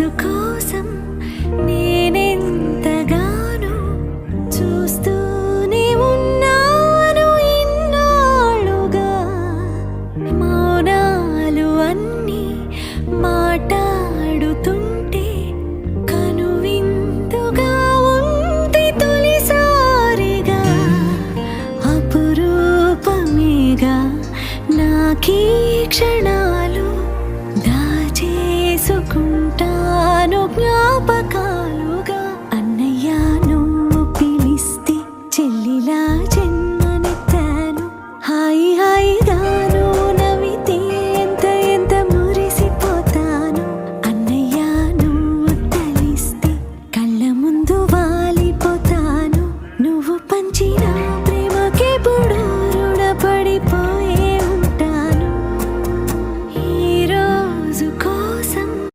మనసు కోసం నేనెంతగానో చూస్తూనే ఉన్నాను ఇన్నాళ్ళుగా. మౌనాలు అన్నీ మాట్లాడుతుంటే కనువిందుగా ఉంది తొలిసారిగా. అపురూపమేగా నాకీ క్షణాలు జ్ఞాపకాలుగా అన్నయ్య నువ్వు పిలిస్తే చెల్లిలా జన్మనెత్తాను హాయి హాయిగా నువ్వు పంచిన ప్రేమకి పొడు రుణపడిపో